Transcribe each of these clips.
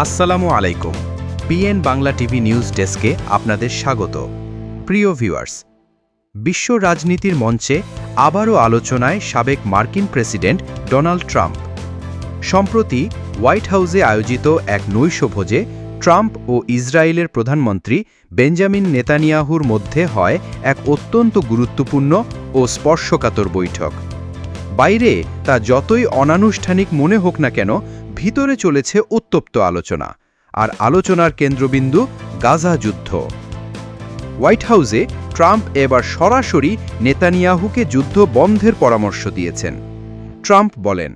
আসসালামু আলাইকুম। PN Bangla TV news ডেস্কে আপনাদের স্বাগত। প্রিয় ভিউয়ার্স, বিশ্ব রাজনীতির মঞ্চে আবারও আলোচনায় সাবেক মার্কিন প্রেসিডেন্ট ডোনাল্ড ট্রাম্প। সম্প্রতি হোয়াইট হাউসে আয়োজিত এক নৈশভোজে ট্রাম্প ও ইসরায়েলের প্রধানমন্ত্রী বেঞ্জামিন নেতানিয়াহুর মধ্যে হয় এক অত্যন্ত গুরুত্বপূর্ণ ও স্পর্শকাতর বৈঠক। বাইরে তা যতই অনানুষ্ঠানিক মনে হোক না কেন, ভিতরে চলেছে উত্তপ্ত আলোচনা। আর আলোচনার কেন্দ্রবিন্দু গাজা যুদ্ধ। হোয়াইট হাউসে ট্রাম্প এবার সরাসরি নেতানিয়াহুকে যুদ্ধ বন্ধের পরামর্শ দিয়েছেন। ট্রাম্প বলেন,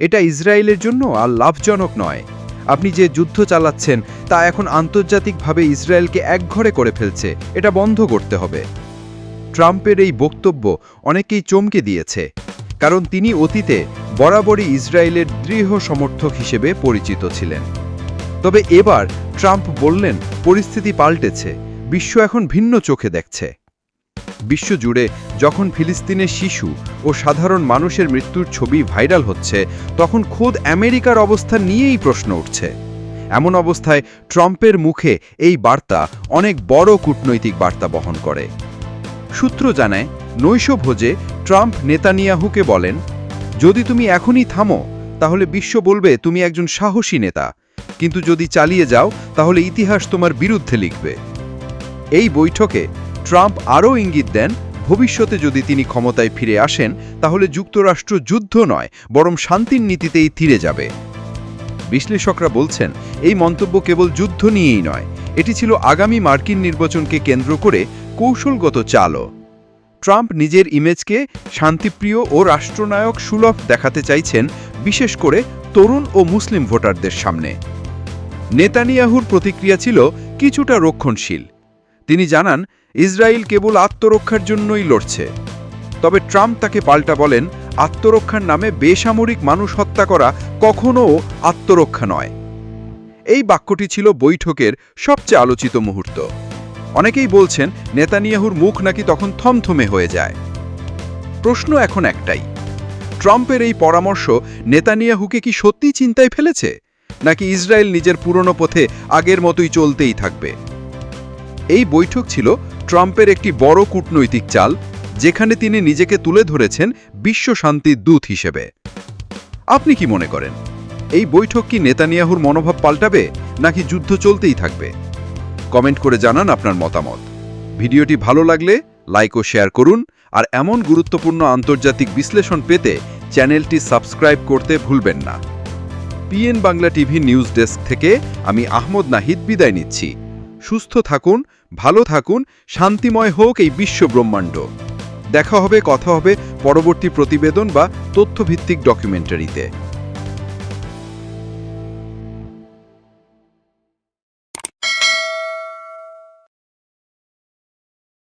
এটা ইসরায়েলের জন্য আর লাভজনক নয়। আপনি যে যুদ্ধ চালাচ্ছেন, তা এখন আন্তর্জাতিকভাবে ইসরায়েলকে একঘরে করে ফেলছে। এটা বন্ধ করতে হবে। ট্রাম্পের এই বক্তব্য অনেকেই চমকে দিয়েছে। কারণ তিনি অতীতে বরাবরই ইসরায়েলের দৃঢ় সমর্থক হিসেবে পরিচিত ছিলেন। তবে এবার ট্রাম্প বললেন, পরিস্থিতি পাল্টেছে, বিশ্ব এখন ভিন্ন চোখে দেখছে। বিশ্বজুড়ে যখন ফিলিস্তিনের শিশু ও সাধারণ মানুষের মৃত্যুর ছবি ভাইরাল হচ্ছে, তখন খোদ আমেরিকার অবস্থা নিয়েই প্রশ্ন উঠছে। এমন অবস্থায় ট্রাম্পের মুখে এই বার্তা অনেক বড় কূটনৈতিক বার্তা বহন করে। সূত্র জানায়, নৈশভোজে ট্রাম্প নেতানিয়াহুকে বলেন, যদি তুমি এখনই থামো, তাহলে বিশ্ব বলবে তুমি একজন সাহসী নেতা। কিন্তু যদি চালিয়ে যাও, তাহলে ইতিহাস তোমার বিরুদ্ধে লিখবে। এই বৈঠকে ট্রাম্প আরও ইঙ্গিত দেন, ভবিষ্যতে যদি তিনি ক্ষমতায় ফিরে আসেন, তাহলে যুক্তরাষ্ট্র যুদ্ধ নয়, বরং শান্তির নীতিতেই তীরে যাবে। বিশ্লেষকরা বলছেন, এই মন্তব্য কেবল যুদ্ধ নিয়েই নয়, এটি ছিল আগামী মার্কিন নির্বাচনকে কেন্দ্র করে কৌশলগত চালও। ট্রাম্প নিজের ইমেজকে শান্তিপ্রিয় ও রাষ্ট্রনায়ক সুলভ দেখাতে চাইছেন, বিশেষ করে তরুণ ও মুসলিম ভোটারদের সামনে। নেতানিয়াহুর প্রতিক্রিয়া ছিল কিছুটা রক্ষণশীল। তিনি জানান, ইসরায়েল কেবল আত্মরক্ষার জন্যই লড়ছে। তবে ট্রাম্প তাকে পাল্টা বলেন, আত্মরক্ষার নামে বেসামরিক মানুষ হত্যা করা কখনও আত্মরক্ষা নয়। এই বাক্যটি ছিল বৈঠকের সবচেয়ে আলোচিত মুহূর্ত। অনেকেই বলছেন, নেতানিয়াহুর মুখ নাকি তখন থমথমে হয়ে যায়। প্রশ্ন এখন একটাই, ট্রাম্পের এই পরামর্শ নেতানিয়াহুকে কি সত্যি চিন্তায় ফেলেছে? নাকি ইসরায়েল নিজের পুরনো পথে আগের মতোই চলতেই থাকবে? এই বৈঠক ছিল ট্রাম্পের একটি বড় কূটনৈতিক চাল, যেখানে তিনি নিজেকে তুলে ধরেছেন বিশ্ব শান্তির দূত হিসেবে। আপনি কি মনে করেন, এই বৈঠক কি নেতানিয়াহুর মনোভাব পাল্টাবে, নাকি যুদ্ধ চলতেই থাকবে? কমেন্ট করে জানান আপনার মতামত। ভিডিওটি ভালো লাগলে লাইক ও শেয়ার করুন, আর এমন গুরুত্বপূর্ণ আন্তর্জাতিক বিশ্লেষণ পেতে চ্যানেলটি সাবস্ক্রাইব করতে ভুলবেন না। PN Bangla TV news desk থেকে আমি আহমদ নাহিদ বিদায় নিচ্ছি। সুস্থ থাকুন, ভালো থাকুন, শান্তিময় হোক এই বিশ্ব ব্রহ্মাণ্ড। দেখা হবে, কথা হবে পরবর্তী প্রতিবেদন বা তথ্যভিত্তিক ডকুমেন্টারিতে।